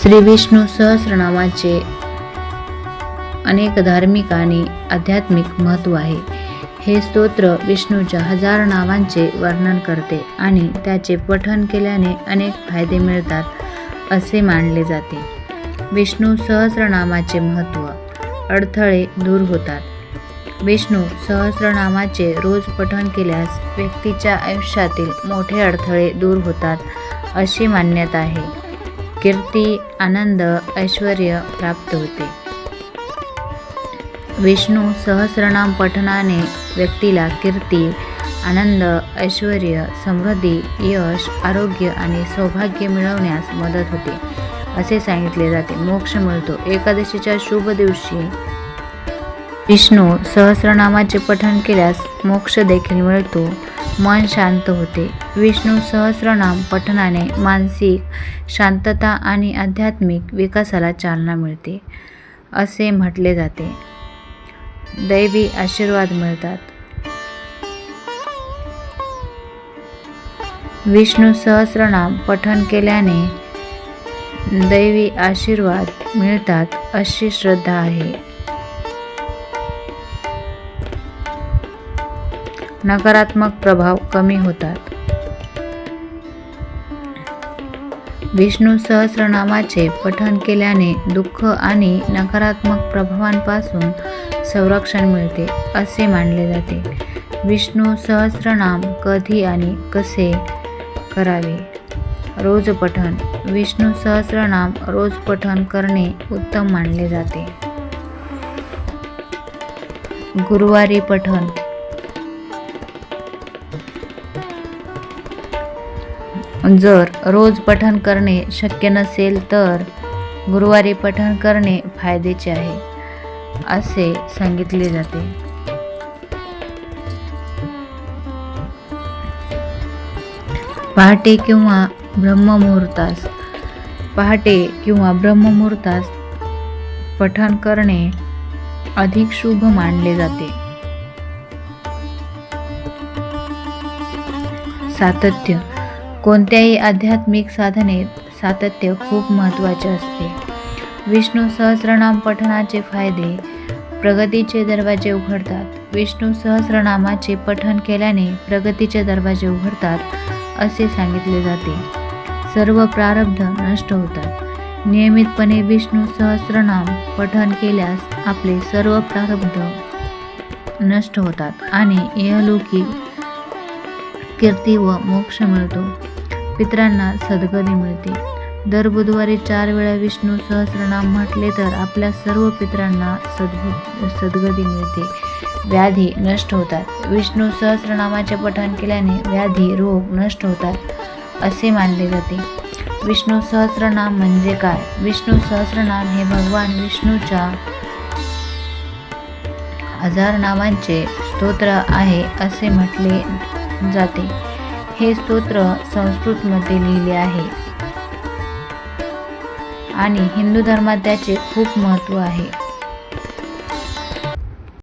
श्री विष्णू सहस्रनामाचे अनेक धार्मिक आणि आध्यात्मिक महत्त्व आहे. हे स्तोत्र विष्णूच्या हजार नावांचे वर्णन करते आणि त्याचे पठण केल्याने अनेक फायदे मिळतात असे मानले जाते. विष्णू सहस्रनामाचे महत्त्व अडथळे दूर होतात. विष्णू सहस्रनामाचे रोज पठण केल्यास व्यक्तीच्या आयुष्यातील मोठे अडथळे दूर होतात अशी मान्यता आहे. कीर्ती आनंद ऐश्वर प्राप्त होते. विष्णू सहस्रनाम पठनाने व्यक्तीला कीर्ती आनंद ऐश्वर समृद्धी यश आरोग्य आणि सौभाग्य मिळवण्यास मदत होते. असे सांगितले जाते. मोक्ष मिळतो. एकादशीच्या शुभ दिवशी विष्णू सहस्रनामाचे पठण केल्यास मोक्ष देखील मिळतो. मन शांत होते. विष्णू सहस्रनाम पठनाने मानसिक शांतता आणि आध्यात्मिक विकासाला चालना मिळते असे म्हटले जाते. दैवी आशीर्वाद मिळतात. विष्णू सहस्रनाम पठण केल्याने दैवी आशीर्वाद मिळतात अशी श्रद्धा आहे. नकारात्मक प्रभाव कमी होतात. विष्णू सहस्रनामाचे पठण केल्याने दुःख आणि नकारात्मक प्रभावांपासून संरक्षण मिळते असे मानले जाते. विष्णू सहस्रनाम कधी आणि कसे करावे? रोज पठण. विष्णू सहस्रनाम रोज पठण करणे उत्तम मानले जाते. गुरुवारी पठण. जर रोज पठण करणे शक्य नसेल तर गुरुवारी पठण करणे फायद्याचे आहे असे सांगितले जाते. पहाटे किंवा ब्रह्ममुहूर्तास पहाटे किंवा ब्रह्ममुहूर्तास पठण करणे अधिक शुभ मानले जाते. सातत्य कोणत्याही आध्यात्मिक साधनेत सातत्य खूप महत्त्वाचे असते. विष्णू सहस्रनाम पठणाचे फायदे प्रगतीचे दरवाजे उघडतात. विष्णू सहस्रनामाचे पठण केल्याने प्रगतीचे दरवाजे उघडतात असे सांगितले जाते. सर्व प्रारब्ध नष्ट होतात. नियमितपणे विष्णू सहस्रनाम पठण केल्यास आपले सर्व प्रारब्ध नष्ट होतात आणि इहलोकी कीर्ती व मोक्ष मिळतो. पितरांना सद्गती मिळते. दर बुधवारी चार वेळा विष्णू सहस्रनाम म्हटले तर आपल्या सर्व पितरांना सद्गु सद्गती मिळते. व्याधी नष्ट होतात. विष्णू सहस्रनामाचे पठण केल्याने व्याधी रोग नष्ट होतात असे मानले जाते. विष्णू सहस्रनाम म्हणजे काय? विष्णू सहस्रनाम हे भगवान विष्णूच्या हजार नावांचे स्तोत्र आहे असे म्हटले जाते. हे स्तोत्र संस्कृतमध्ये लिहिले आहे. आणि हिंदू धर्मात त्याचे खूप महत्त्व आहे.